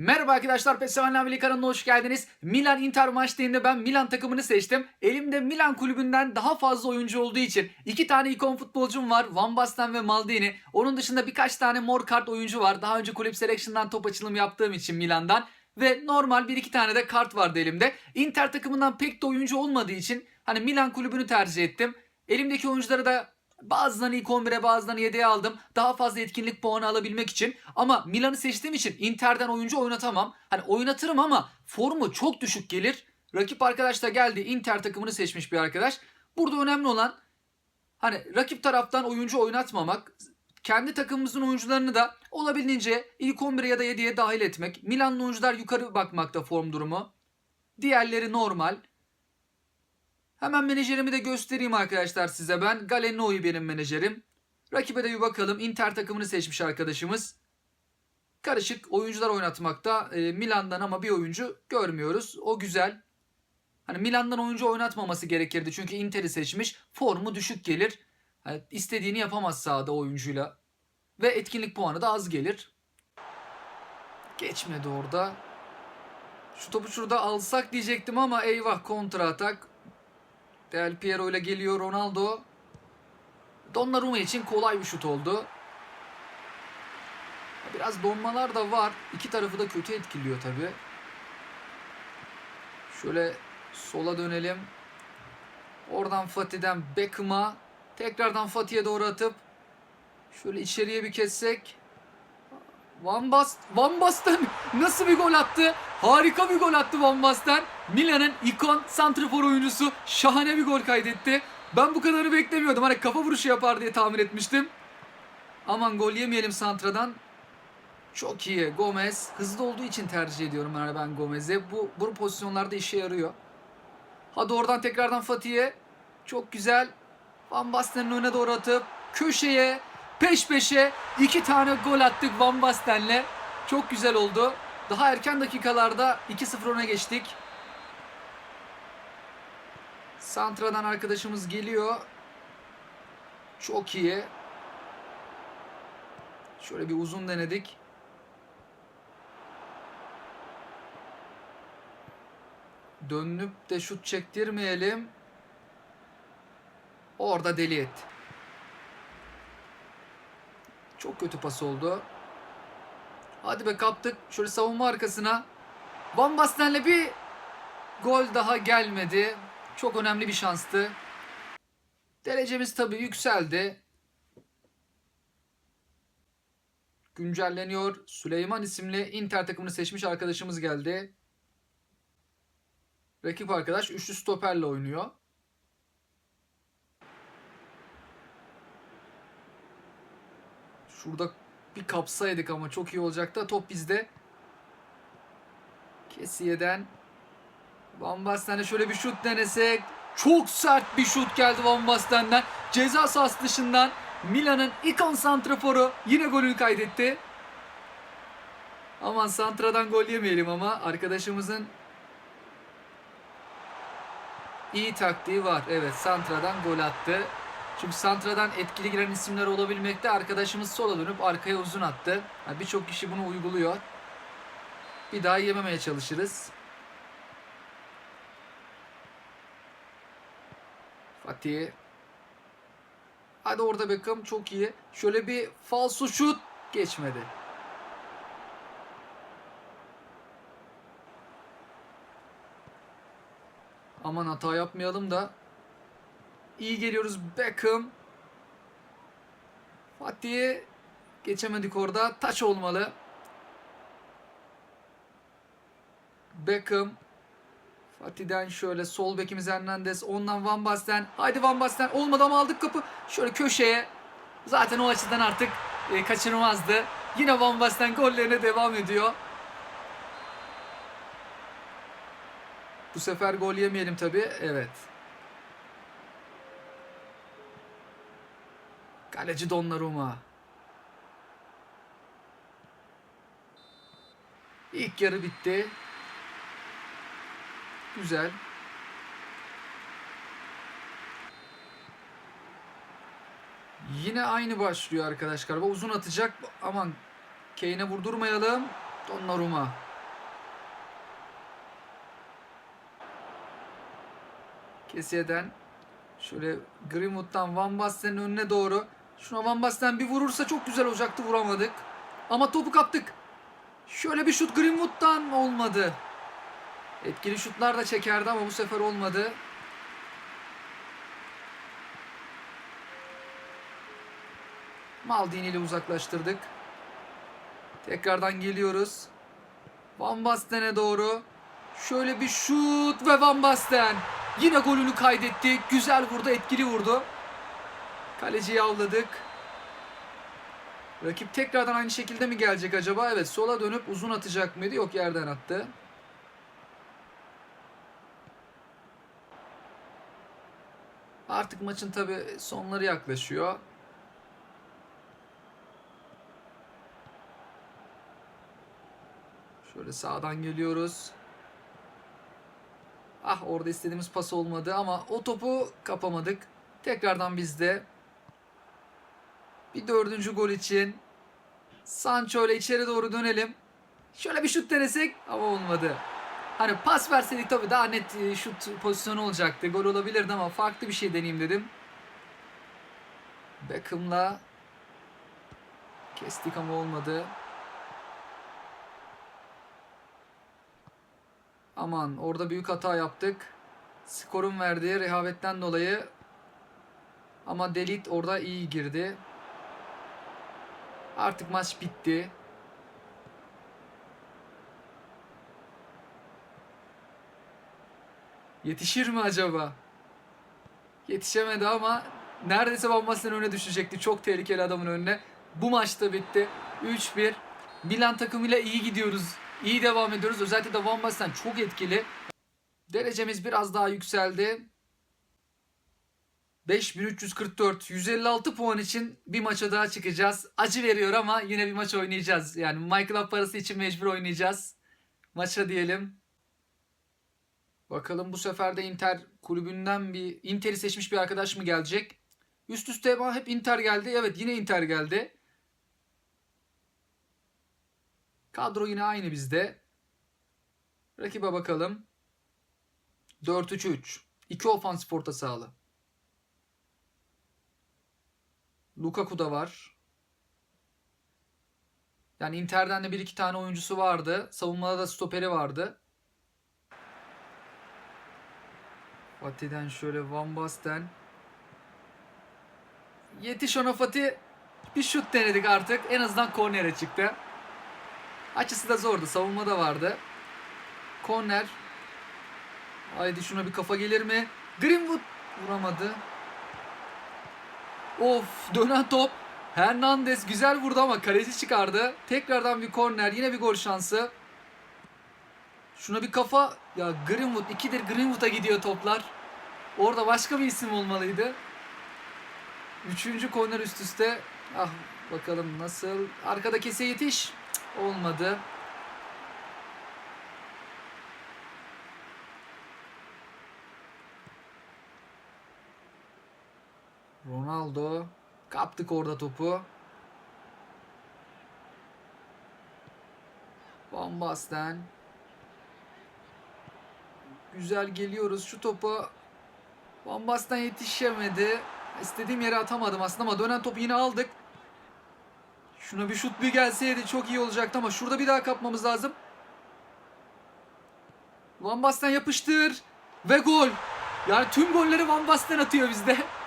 Merhaba arkadaşlar PES Sevenler kanalına hoş geldiniz. Milan Inter maçlarında ben Milan takımını seçtim. Elimde Milan kulübünden daha fazla oyuncu olduğu için iki tane ikon futbolcum var. Van Basten ve Maldini. Onun dışında birkaç tane mor kart oyuncu var. Daha önce kulüp selection'dan top açılımı yaptığım için Milan'dan. Ve normal bir iki tane de kart vardı elimde. Inter takımından pek de oyuncu olmadığı için hani Milan kulübünü tercih ettim. Elimdeki oyuncuları da Bazılarını ilk 11'e bazılarını 7'ye aldım. Daha fazla etkinlik puanı alabilmek için. Ama Milan'ı seçtiğim için Inter'den oyuncu oynatamam. Hani oynatırım ama formu çok düşük gelir. Rakip arkadaş da geldi Inter takımını seçmiş bir arkadaş. Burada önemli olan hani rakip taraftan oyuncu oynatmamak. Kendi takımımızın oyuncularını da olabildiğince ilk 11'e ya da 7'ye dahil etmek. Milanlı oyuncular yukarı bakmakta form durumu. Diğerleri normal. Hemen menajerimi de göstereyim arkadaşlar size ben. Galeno'yu benim menajerim. Rakibe de bir bakalım. Inter takımını seçmiş arkadaşımız. Karışık oyuncular oynatmakta. E, Milan'dan ama bir oyuncu görmüyoruz. O güzel. Hani Milan'dan oyuncu oynatmaması gerekirdi. Çünkü Inter'i seçmiş. Formu düşük gelir. Hani istediğini yapamaz sahada oyuncuyla. Ve etkinlik puanı da az gelir. Geçmedi orada. Şu topu şurada alsak diyecektim ama eyvah kontra atak. Del Piero ile geliyor Ronaldo. Donnarumma için kolay bir şut oldu. Biraz donmalar da var. İki tarafı da kötü etkiliyor tabi. Şöyle sola dönelim. Oradan Fatih'den Beckham'a. Tekrardan Fatih'e doğru atıp şöyle içeriye bir kessek. Van Bast Van Basten nasıl bir gol attı? Harika bir gol attı Van Basten. Milan'ın ikon santrafor oyuncusu şahane bir gol kaydetti. Ben bu kadarı beklemiyordum. Hani kafa vuruşu yapar diye tahmin etmiştim. Aman gol yemeyelim santradan. Çok iyi. Gomez hızlı olduğu için tercih ediyorum yani ben Gomez'e. Bu, bu pozisyonlarda işe yarıyor. Hadi oradan tekrardan Fatih'e. Çok güzel. Van Basten'in önüne doğru atıp köşeye peş peşe iki tane gol attık Van Basten'le. Çok güzel oldu. Daha erken dakikalarda 2-0 öne geçtik. Santra'dan arkadaşımız geliyor. Çok iyi. Şöyle bir uzun denedik. Dönüp de şut çektirmeyelim. Orada deli etti. Çok kötü pas oldu. Hadi be kaptık. Şöyle savunma arkasına. Van Basten'le bir gol daha gelmedi. Çok önemli bir şanstı. Derecemiz tabii yükseldi. Güncelleniyor. Süleyman isimli Inter takımını seçmiş arkadaşımız geldi. Rakip arkadaş üçlü stoperle oynuyor. Şurada bir kapsaydık ama çok iyi olacaktı. Top bizde. Kesiye'den Van Basten'e şöyle bir şut denesek. Çok sert bir şut geldi Van Basten'den. Ceza sahası dışından Milan'ın ikon santraforu yine golünü kaydetti. Aman santradan gol yemeyelim ama arkadaşımızın iyi taktiği var. Evet santradan gol attı. Çünkü santradan etkili giren isimler olabilmekte. Arkadaşımız sola dönüp arkaya uzun attı. Yani Birçok kişi bunu uyguluyor. Bir daha yememeye çalışırız. Fatih. Hadi orada Beckham çok iyi. Şöyle bir falso şut geçmedi. Aman hata yapmayalım da. İyi geliyoruz Beckham. Fatih'e geçemedik orada. Taç olmalı. Beckham. Fatih'den şöyle sol bekimiz Hernandez. Ondan Van Basten. Haydi Van Basten. Olmadı ama aldık kapı. Şöyle köşeye. Zaten o açıdan artık e, kaçırmazdı. Yine Van Basten gollerine devam ediyor. Bu sefer gol yemeyelim tabii. Evet. Kaleci Donnarumma. İlk yarı bitti. Güzel. Yine aynı başlıyor arkadaşlar. Uzun atacak. Aman Kane'e vurdurmayalım. Donnarumma. Kesiyeden şöyle Greenwood'dan Van Basten'in önüne doğru Şuna Van Basten bir vurursa çok güzel olacaktı vuramadık. Ama topu kaptık. Şöyle bir şut Greenwood'dan olmadı. Etkili şutlar da çekerdi ama bu sefer olmadı. Maldini ile uzaklaştırdık. Tekrardan geliyoruz. Van Basten'e doğru. Şöyle bir şut ve Van Basten. Yine golünü kaydetti. Güzel vurdu, etkili vurdu. Kaleciyi avladık. Rakip tekrardan aynı şekilde mi gelecek acaba? Evet sola dönüp uzun atacak mıydı? Yok yerden attı. Artık maçın tabi sonları yaklaşıyor. Şöyle sağdan geliyoruz. Ah orada istediğimiz pas olmadı ama o topu kapamadık. Tekrardan bizde. Bir dördüncü gol için. Sancho ile içeri doğru dönelim. Şöyle bir şut denesek ama olmadı. Hani pas verseydik tabii daha net e, şut pozisyonu olacaktı. Gol olabilirdi ama farklı bir şey deneyeyim dedim. Beckham'la kestik ama olmadı. Aman orada büyük hata yaptık. Skorun verdiği rehavetten dolayı ama Delit orada iyi girdi. Artık maç bitti. Yetişir mi acaba? Yetişemedi ama neredeyse Van Basten öne düşecekti. Çok tehlikeli adamın önüne. Bu maçta bitti. 3-1. Milan takımıyla iyi gidiyoruz. İyi devam ediyoruz. Özellikle de Van Basten çok etkili. Derecemiz biraz daha yükseldi. 5344 156 puan için bir maça daha çıkacağız. Acı veriyor ama yine bir maç oynayacağız. Yani Michael Up parası için mecbur oynayacağız. Maça diyelim. Bakalım bu sefer de Inter kulübünden bir Inter'i seçmiş bir arkadaş mı gelecek? Üst üste hep Inter geldi. Evet yine Inter geldi. Kadro yine aynı bizde. Rakibe bakalım. 4-3-3. 2 ofansif orta sahalı. Lukaku da var. Yani Inter'den de bir iki tane oyuncusu vardı. Savunmada da stoperi vardı. Fatih'den şöyle Van Basten. Yetiş ona Fatih. Bir şut denedik artık. En azından kornere çıktı. Açısı da zordu. Savunma da vardı. Korner. Haydi şuna bir kafa gelir mi? Greenwood vuramadı. Of dönen top. Hernandez güzel vurdu ama kaleci çıkardı. Tekrardan bir korner. Yine bir gol şansı. Şuna bir kafa. Ya Greenwood. ikidir Greenwood'a gidiyor toplar. Orada başka bir isim olmalıydı. Üçüncü korner üst üste. Ah bakalım nasıl. Arkada kese yetiş. Cık, olmadı. Ronaldo. Kaptık orada topu. Van Basten. Güzel geliyoruz. Şu topa Van Basten yetişemedi. İstediğim yere atamadım aslında ama dönen topu yine aldık. Şuna bir şut bir gelseydi çok iyi olacaktı ama şurada bir daha kapmamız lazım. Van Basten yapıştır ve gol. Yani tüm golleri Van Basten atıyor bizde.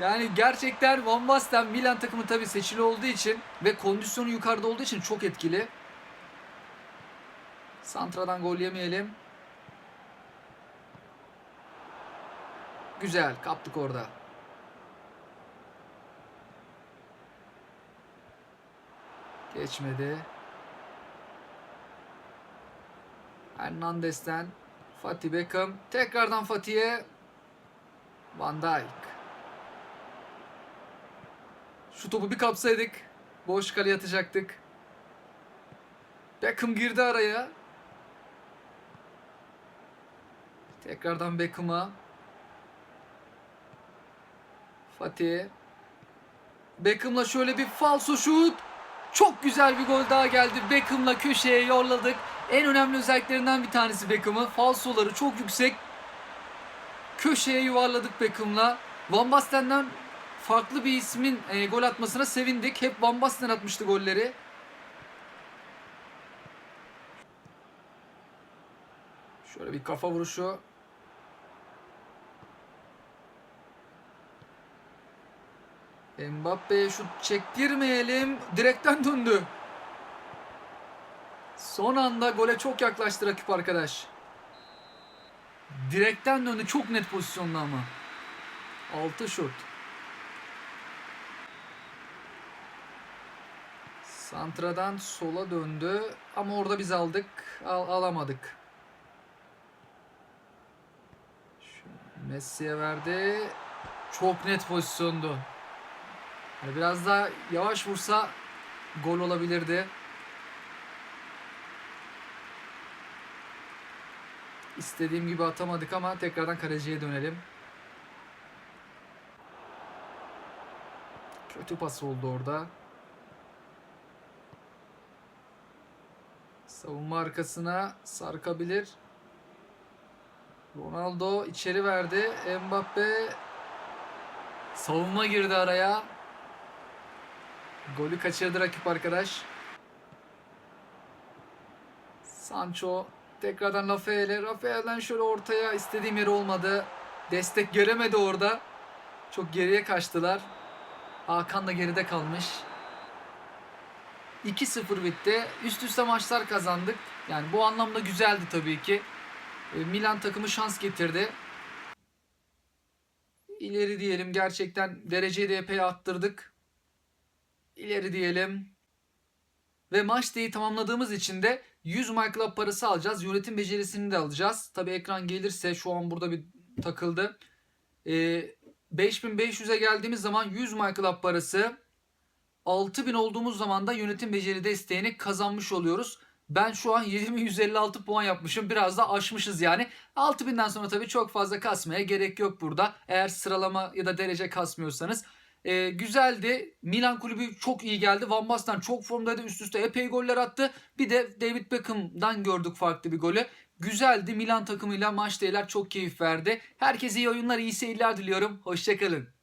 Yani gerçekten Van Basten Milan takımı tabii seçili olduğu için ve kondisyonu yukarıda olduğu için çok etkili. Santra'dan gol yemeyelim. Güzel kaptık orada. Geçmedi. Hernandez'den Fatih Beckham. Tekrardan Fatih'e Van Dijk. Şu topu bir kapsaydık. Boş kaleye atacaktık. Beckham girdi araya. Tekrardan Beckham'a. Fatih. Beckham'la şöyle bir falso şut. Çok güzel bir gol daha geldi. Beckham'la köşeye yolladık. En önemli özelliklerinden bir tanesi Beckham'ın. Falsoları çok yüksek. köşeye yuvarladık Beckham'la. Van Basten'den farklı bir ismin e, gol atmasına sevindik. Hep Van Basten atmıştı golleri. Şöyle bir kafa vuruşu. Mbappe'ye şut çektirmeyelim. Direkten döndü. Son anda gole çok yaklaştı rakip arkadaş. Direkten döndü. Çok net pozisyonda ama. 6 şut. Santra'dan sola döndü. Ama orada biz aldık. Al- alamadık. Messi'ye verdi. Çok net pozisyondu. Yani biraz daha yavaş vursa gol olabilirdi. İstediğim gibi atamadık ama tekrardan kaleciye dönelim. Kötü pas oldu orada. Savunma arkasına sarkabilir. Ronaldo içeri verdi. Mbappe savunma girdi araya. Golü kaçırdı rakip arkadaş. Sancho tekrardan Rafael'e. Rafael'den şöyle ortaya istediğim yeri olmadı. Destek göremedi orada. Çok geriye kaçtılar. Hakan da geride kalmış. 2-0 bitti. Üst üste maçlar kazandık. Yani bu anlamda güzeldi tabii ki. E, Milan takımı şans getirdi. İleri diyelim gerçekten dereceyi de epey arttırdık. İleri diyelim. Ve maç deği tamamladığımız için de 100 My parası alacağız. Yönetim becerisini de alacağız. Tabi ekran gelirse şu an burada bir takıldı. Ee, 5500'e geldiğimiz zaman 100 My parası 6000 olduğumuz zaman da yönetim beceri desteğini kazanmış oluyoruz. Ben şu an 7156 puan yapmışım. Biraz da aşmışız yani. 6000'den sonra tabii çok fazla kasmaya gerek yok burada. Eğer sıralama ya da derece kasmıyorsanız. Ee, güzeldi. Milan kulübü çok iyi geldi. Van Basten çok formdaydı. Üst üste epey goller attı. Bir de David Beckham'dan gördük farklı bir golü. Güzeldi. Milan takımıyla maç değiller çok keyif verdi. Herkese iyi oyunlar, iyi seyirler diliyorum. Hoşçakalın.